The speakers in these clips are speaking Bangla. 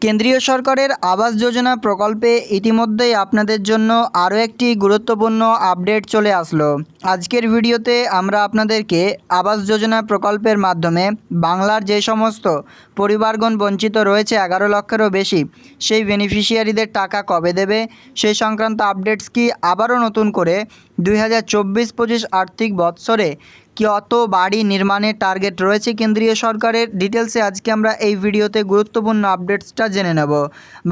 কেন্দ্রীয় সরকারের আবাস যোজনা প্রকল্পে ইতিমধ্যেই আপনাদের জন্য আরও একটি গুরুত্বপূর্ণ আপডেট চলে আসলো। আজকের ভিডিওতে আমরা আপনাদেরকে আবাস যোজনা প্রকল্পের মাধ্যমে বাংলার যে সমস্ত পরিবারগণ বঞ্চিত রয়েছে এগারো লক্ষেরও বেশি, সেই বেনিফিশিয়ারিদের টাকা কবে দেবে? সেই সংক্রান্ত আপডেটস কি আবারও নতুন করে দুই হাজার চব্বিশ পঁচিশ আর্থিক বৎসরে কত বাড়ি নির্মাণের টার্গেট রয়েছে কেন্দ্রীয় সরকারের? ডিটেলসে আজকে আমরা এই ভিডিওতে গুরুত্বপূর্ণ আপডেটসটা জেনে নেব।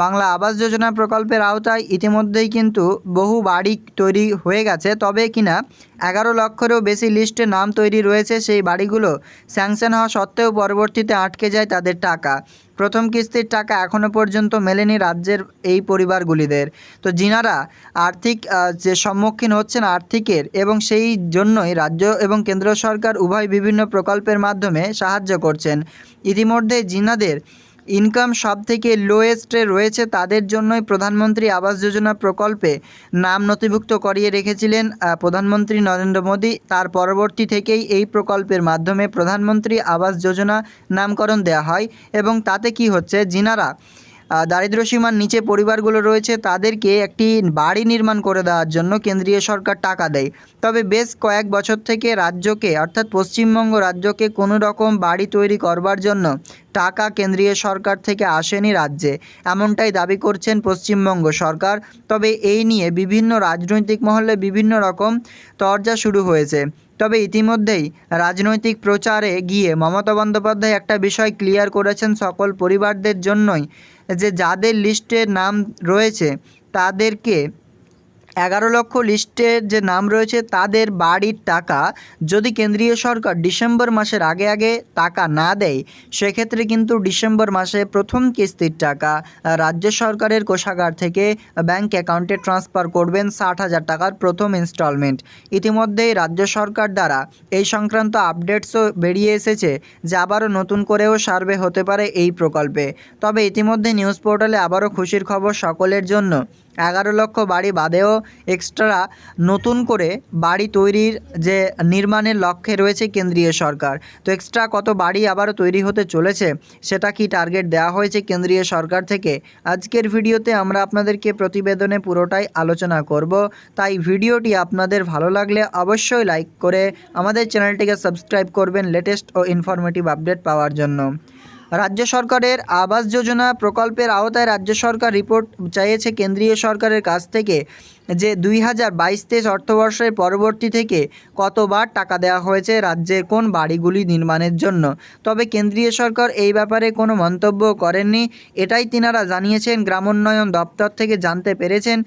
বাংলা আবাস যোজনা প্রকল্পের আওতায় ইতিমধ্যেই কিন্তু বহু বাড়ি তৈরি হয়ে গেছে, তবে কিনা এগারো লক্ষেরও বেশি লিস্টে নাম তৈরি রয়েছে সেই বাড়িগুলো স্যাংশন হওয়া সত্ত্বেও পরবর্তীতে আটকে যায় তাদের টাকা। প্রথম কিস্তির টাকা এখনও পর্যন্ত মেলেনি রাজ্যের এই পরিবারগুলিদের। তো যিনারা আর্থিক যে সম্মুখীন হচ্ছেন আর্থিকের এবং সেই জন্যই রাজ্য এবং কেন্দ্র সরকার উভয় বিভিন্ন প্রকল্পের মাধ্যমে সাহায্য করছেন। ইতিমধ্যে যিনাদের ইনকাম সব থেকে লোয়েস্টে রয়েছে তাদের জন্যই প্রধানমন্ত্রী আবাস যোজনা প্রকল্পে নাম নথিভুক্ত করিয়ে রেখেছিলেন প্রধানমন্ত্রী নরেন্দ্র মোদী। তার পরবর্তী থেকেই এই প্রকল্পের মাধ্যমে প্রধানমন্ত্রী আবাস যোজনা নামকরণ দেওয়া হয় এবং তাতে কি হচ্ছে আহ, দারিদ্র্যসীমার নিচে পরিবারগুলো রয়েছে, তাদেরকে একটি বাড়ি নির্মাণ করে দেওয়ার জন্য কেন্দ্রীয় সরকার টাকা দেয়। তবে বেশ কয়েক বছর থেকে রাজ্যকে, অর্থাৎ পশ্চিমবঙ্গ রাজ্যকে কোনো রকম বাড়ি তৈরি করবার জন্য টাকা কেন্দ্রীয় সরকার থেকে আসেনি রাজ্যে। এমনটাই দাবি করছেন পশ্চিমবঙ্গ সরকার। তবে এই নিয়ে বিভিন্ন রাজনৈতিক মহলে বিভিন্ন রকম তরজা শুরু হয়েছে। তবে ইতিমধ্যেই রাজনৈতিক প্রচারে গিয়ে মমতা বন্দ্যোপাধ্যায় একটা বিষয় ক্লিয়ার করেছেন সকল পরিবারদের জন্যই, যে যাদের লিস্টে নাম রয়েছে, তাদেরকে এগারো লক্ষ লিস্টের যে নাম রয়েছে, তাদের বাড়ির টাকা যদি কেন্দ্রীয় সরকার ডিসেম্বর মাসের আগে আগে টাকা না দেয়, সেক্ষেত্রে কিন্তু ডিসেম্বর মাসে প্রথম কিস্তির টাকা রাজ্য সরকারের কোষাগার থেকে ব্যাংক অ্যাকাউন্টে ট্রান্সফার করবেন ষাট হাজার টাকার প্রথম ইনস্টলমেন্ট। ইতিমধ্যেই রাজ্য সরকার দ্বারা এই সংক্রান্ত আপডেটসও বেরিয়ে এসেছে, যে আবারও নতুন করেও সার্ভে হতে পারে এই প্রকল্পে। তবে ইতিমধ্যে নিউজ পোর্টালে আবারও খুশির খবর সকলের জন্য। এগারো লক্ষ বাড়ি বাদেও এক্সট্রা নতুন করে বাড়ি তৈরির যে নির্মাণের লক্ষ্যে রয়েছে কেন্দ্রীয় সরকার। তো এক্সট্রা কত বাড়ি আবারও তৈরি হতে চলেছে, সেটা কি টার্গেট দেওয়া হয়েছে কেন্দ্রীয় সরকার থেকে? আজকের ভিডিওতে আমরা আপনাদেরকে প্রতিবেদনে পুরোটাই আলোচনা করব। তাই ভিডিওটি আপনাদের ভালো লাগলে অবশ্যই লাইক করে আমাদের চ্যানেলটিকে সাবস্ক্রাইব করবেন লেটেস্ট ও ইনফরমেটিভ আপডেট পাওয়ার জন্য। রাজ্য সরকারের আবাস যোজনা প্রকল্পের আওতায় রাজ্য সরকার রিপোর্ট চাইছে কেন্দ্রীয় সরকারের কাছ থেকে যে দুই হাজার বাইশ তেইশ অর্থবর্ষের পরবর্তী থেকে কতবার টাকা দেওয়া হয়েছে রাজ্যের কোন বাড়িগুলি নির্মাণের জন্য। তবে কেন্দ্রীয় সরকার এই ব্যাপারে কোনো মন্তব্য করেননি। এটাই তিনারা জানিয়েছেন। গ্রামোন্নয়ন দপ্তর থেকে জানতে পেরেছেন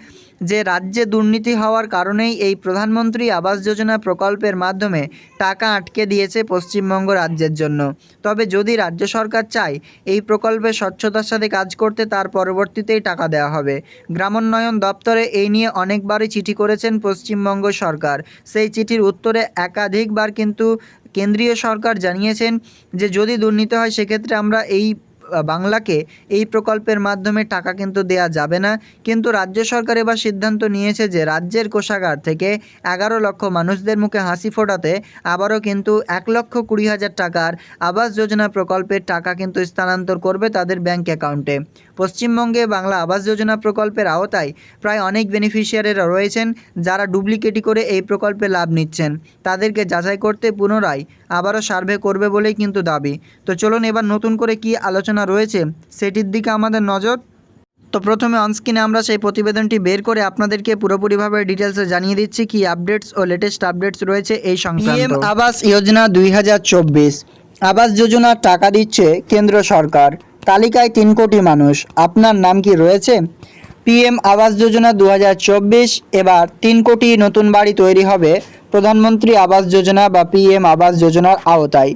যে রাজ্যে দুর্নীতি হওয়ার কারণেই এই প্রধানমন্ত্রী আবাস যোজনা প্রকল্পের মাধ্যমে টাকা আটকে দিয়েছে পশ্চিমবঙ্গ রাজ্যের জন্য। তবে যদি রাজ্য সরকার চায় এই প্রকল্পে স্বচ্ছতার সাথে কাজ করতে তার পরবর্তীতেই টাকা দেওয়া হবে। গ্রামোন্নয়ন দপ্তরে এই নিয়ে অনেকবারই চিঠি করেছেন পশ্চিমবঙ্গ সরকার। সেই চিঠির উত্তরে একাধিকবার কিন্তু কেন্দ্রীয় সরকার জানিয়েছেন যে, যদি দুর্নীতি হয়, সেক্ষেত্রে আমরা এই বাংলাকে এই প্রকল্পের মাধ্যমে টাকা কিন্তু দেয়া যাবে না। কিন্তু রাজ্য সরকার এবার সিদ্ধান্ত নিয়েছে যে রাজ্যের কোষাগার থেকে এগারো লক্ষ মানুষদের মুখে হাসি ফোটাতে আবারও কিন্তু এক লক্ষ কুড়ি হাজার টাকার আবাস যোজনা প্রকল্পের টাকা কিন্তু স্থানান্তর করবে তাদের ব্যাংক অ্যাকাউন্টে। পশ্চিমবঙ্গে বাংলা আবাস যোজনা প্রকল্পের আওতায় প্রায় অনেক বেনিফিশিয়ারিরা রয়েছেন যারা ডুপ্লিকেটি করে এই প্রকল্পে লাভ নিচ্ছেন। তাদেরকে যাচাই করতে পুনরায় আবারও সার্ভে করবে বলেই কিন্তু দাবি। তো চলুন এবার নতুন করে কি আলোচনা রয়েছে সেটির দিকে আমাদের নজর। তো প্রথমে অনস্ক্রিনে আমরা সেই প্রতিবেদনটি বের করে আপনাদেরকে পুরোপুরিভাবে ডিটেলসে জানিয়ে দিচ্ছি কি আপডেটস ও লেটেস্ট আপডেটস রয়েছে এই সংক্রান্ত। আবাস যোজনা দুই হাজার চব্বিশ। আবাস যোজনার টাকা দিচ্ছে কেন্দ্র সরকার। তালিকায় তিন কোটি মানুষ। আপনার নাম কি রয়েছে? পিএম আবাস যোজনা দু হাজার চব্বিশ, এবার তিন কোটি নতুন বাড়ি তৈরি হবে প্রধানমন্ত্রী আবাস যোজনা বা পিএম আবাস যোজনার আওতায়।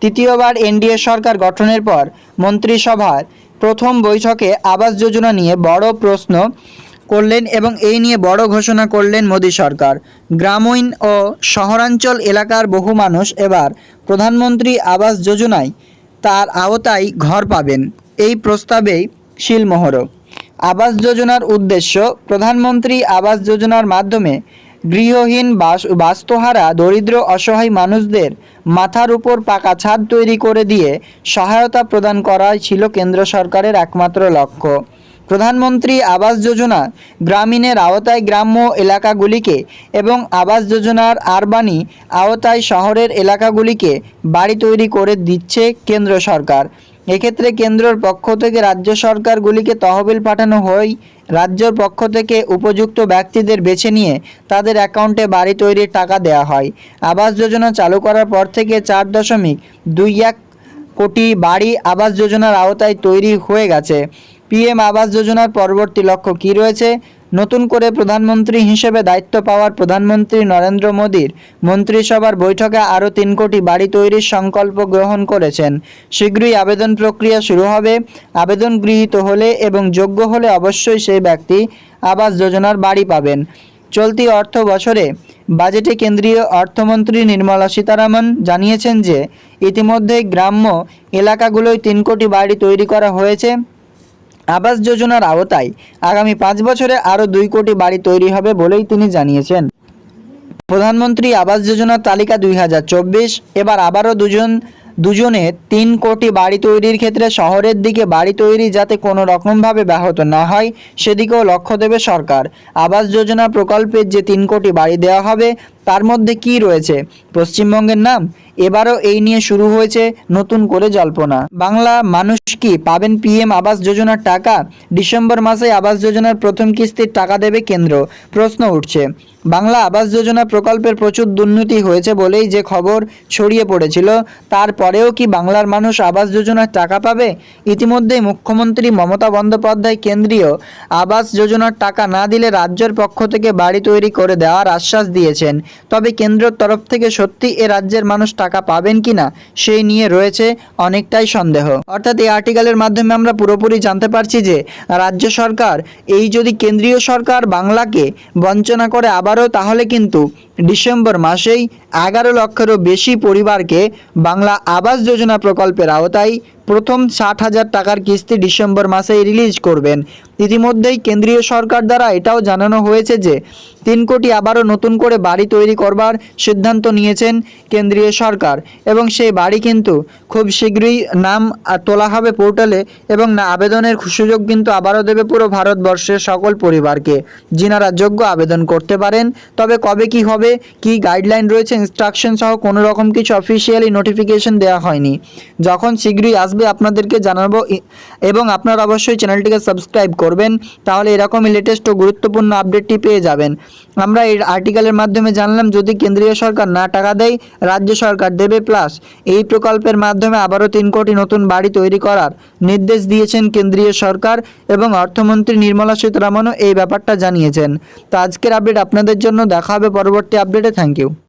তৃতীয়বার এনডিএ সরকার গঠনের পর মন্ত্রিসভার প্রথম বৈঠকে আবাস যোজনা নিয়ে বড় প্রশ্ন করলেন এবং এই নিয়ে বড় ঘোষণা করলেন মোদী সরকার। গ্রামীণ ও শহরাঞ্চল এলাকার বহু মানুষ এবার প্রধানমন্ত্রী আবাস যোজনায় তার আওতায় ঘর পাবেন। এই প্রস্তাবেই শিলমোহরও। আবাস যোজনার উদ্দেশ্য প্রধানমন্ত্রী আবাস যোজনার মাধ্যমে গৃহহীন বাস, বাস্তুহারা দরিদ্র অসহায় মানুষদের মাথার উপর পাকা ছাদ তৈরি করে দিয়ে সহায়তা প্রদান করাই ছিল কেন্দ্র সরকারের একমাত্র লক্ষ্য। প্রধানমন্ত্রী আবাস যোজনা গ্রামীণের আওতায় গ্রাম্য এলাকাগুলিকে এবং আবাস যোজনার আরবানি আওতায় শহরের এলাকাগুলিকে বাড়ি তৈরি করে দিচ্ছে কেন্দ্র সরকার। এক্ষেত্রে কেন্দ্রের পক্ষ থেকে রাজ্য সরকারগুলিকে তহবিল পাঠানো হয় রাজ্যের পক্ষ থেকে উপযুক্ত ব্যক্তিদের বেছে নিয়ে তাদের অ্যাকাউন্টে বাড়ি তৈরির টাকা দেওয়া হয়। আবাস যোজনা চালু করার পর থেকে চার দশমিক দুই এক কোটি বাড়ি আবাস যোজনার আওতায় তৈরি হয়ে গেছে। পিএম আবাস যোজনার পরবর্তী লক্ষ্য কী রয়েছে? নতুন করে প্রধানমন্ত্রী হিসেবে দায়িত্ব পাওয়ার প্রধানমন্ত্রী নরেন্দ্র মোদীর মন্ত্রিসভার বৈঠকে আরও তিন কোটি বাড়ি তৈরির সংকল্প গ্রহণ করেছেন। শীঘ্রই আবেদন প্রক্রিয়া শুরু হবে। আবেদন গৃহীত হলে এবং যোগ্য হলে অবশ্যই সেই ব্যক্তি আবাস যোজনার বাড়ি পাবেন। চলতি অর্থ বছরে বাজেটে কেন্দ্রীয় অর্থমন্ত্রী নির্মলা সীতারামন জানিয়েছেন যে, ইতিমধ্যেই গ্রাম্য এলাকাগুলোয় তিন কোটি বাড়ি তৈরি করা হয়েছে। আবাস যোজনার আওতায় আগামী পাঁচ বছরে আরও দুই কোটি বাড়ি তৈরি হবে বলেই তিনি জানিয়েছেন। প্রধানমন্ত্রী আবাস যোজনার তালিকা দুই হাজার চব্বিশ, এবার আবারও দুজন, দুজনে তিন কোটি বাড়ি তৈরির ক্ষেত্রে শহরের দিকে বাড়ি তৈরি যাতে কোনো রকমভাবে ব্যাহত না হয়, সেদিকেও লক্ষ্য দেবে সরকার। আবাস যোজনা প্রকল্পের যে তিন কোটি বাড়ি দেওয়া হবে তার মধ্যে কি রয়েছে? পশ্চিমবঙ্গের নাম? এবারও এই নিয়ে শুরু হয়েছে নতুন করে জল্পনা। বাংলা মানুষ কি পাবেন পিএম আবাস যোজনার টাকা? ডিসেম্বর মাসে আবাস যোজনার প্রথম কিস্তির টাকা দেবে কেন্দ্র? প্রশ্ন উঠছে। বাংলা আবাস যোজনা প্রকল্পের প্রচুর দুর্নীতি হয়েছে বলেই যে খবর ছড়িয়ে পড়েছিল, তারপরেও কি বাংলার মানুষ আবাস যোজনার টাকা পাবে? ইতিমধ্যেই মুখ্যমন্ত্রী মমতা বন্দ্যোপাধ্যায় কেন্দ্রীয় আবাস যোজনার টাকা না দিলে রাজ্যের পক্ষ থেকে বাড়ি তৈরি করে দেওয়ার আশ্বাস দিয়েছেন। তবে কেন্দ্রের তরফ থেকে সত্যি এ রাজ্যের মানুষ টাকা পাবেন কিনা, সেই নিয়ে রয়েছে অনেকটাই সন্দেহ। অর্থাৎ এই আর্টিকেলের মাধ্যমে আমরা পুরোপুরি জানতে পারছি যে, রাজ্য সরকার এই যদি কেন্দ্রীয় সরকার বাংলাকে বঞ্চনা করে আবারও, তাহলে কিন্তু ডিসেম্বর মাসেই এগারো লক্ষেরও বেশি পরিবারকে বাংলা আবাস যোজনা প্রকল্পের আওতায় প্রথম ষাট হাজার টাকার কিস্তি ডিসেম্বর মাসেই রিলিজ করবেন। ইতিমধ্যেই কেন্দ্রীয় সরকার দ্বারা এটাও জানানো হয়েছে যে, তিন কোটি আবারও নতুন করে বাড়ি তৈরি করবার সিদ্ধান্ত নিয়েছেন কেন্দ্রীয় সরকার এবং সেই বাড়ি কিন্তু খুব শীঘ্রই নাম তোলা হবে পোর্টালে এবং না, আবেদনের সুযোগ কিন্তু আবারও দেবে পুরো ভারতবর্ষের সকল পরিবারকে। যিনারা যোগ্য আবেদন করতে পারেন, তবে কবে কি হবে, কি গাইডলাইন রয়েছে ইনস্ট্রাকশন সহ কোনো রকম কিছু অফিসিয়ালি নোটিফিকেশন দেওয়া হয়নি। যখন শীঘ্রই আসবে আপনাদেরকে জানাব। এবং আপনারা অবশ্যই চ্যানেলটিকে সাবস্ক্রাইব করবেন, তাহলে এরকমই লেটেস্ট ও গুরুত্বপূর্ণ আপডেটটি পেয়ে যাবেন। আমরা এই আর্টিকেলের মাধ্যমে জানলাম, যদি কেন্দ্রীয় সরকার না টাকা দেয়, রাজ্য সরকার দেবে প্লাস এই প্রকল্পের মাধ্যমে আবারও তিন কোটি নতুন বাড়ি তৈরি করার নির্দেশ দিয়েছেন কেন্দ্রীয় সরকার এবং অর্থমন্ত্রী নির্মলা সীতারামনও এই ব্যাপারটা জানিয়েছেন। তো আজকের আপডেট আপনাদের জন্য, দেখা হবে পরবর্তী আপডেটে থ্যাংক ইউ